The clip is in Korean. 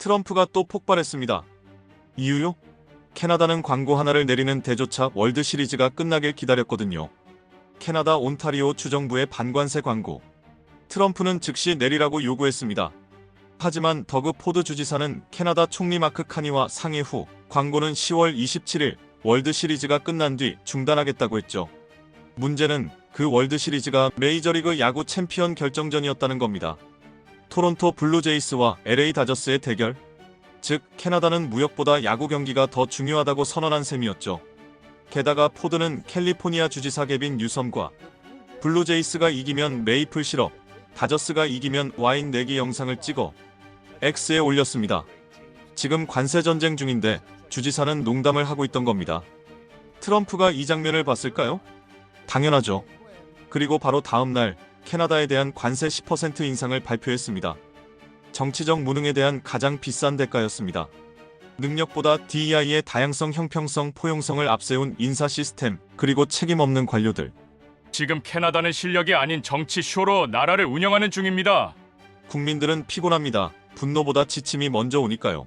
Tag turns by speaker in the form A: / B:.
A: 트럼프가 또 폭발했습니다. 이유요? 캐나다는 광고 하나를 내리는 대조차 월드 시리즈가 끝나길 기다렸거든요. 캐나다 온타리오 주정부의 반관세 광고. 트럼프는 즉시 내리라고 요구했습니다. 하지만 더그 포드 주지사는 캐나다 총리 마크 카니와 상의 후 광고는 10월 27일 월드 시리즈가 끝난 뒤 중단하겠다고 했죠. 문제는 그 월드 시리즈가 메이저리그 야구 챔피언 결정전이었다는 겁니다. 토론토 블루제이스와 LA 다저스의 대결. 즉 캐나다는 무역보다 야구 경기가 더 중요하다고 선언한 셈이었죠. 게다가 포드는 캘리포니아 주지사 개빈 뉴섬과 블루제이스가 이기면 메이플 시럽, 다저스가 이기면 와인 내기 영상을 찍어 X에 올렸습니다. 지금 관세 전쟁 중인데 주지사는 농담을 하고 있던 겁니다. 트럼프가 이 장면을 봤을까요? 당연하죠. 그리고 바로 다음 날 캐나다에 대한 관세 10% 인상을 발표했습니다. 정치적 무능에 대한 가장 비싼 대가였습니다. 능력보다 DEI의 다양성, 형평성, 포용성을 앞세운 인사 시스템, 그리고 책임 없는 관료들.
B: 지금 캐나다는 실력이 아닌 정치 쇼로 나라를 운영하는 중입니다.
A: 국민들은 피곤합니다. 분노보다 지침이 먼저 오니까요.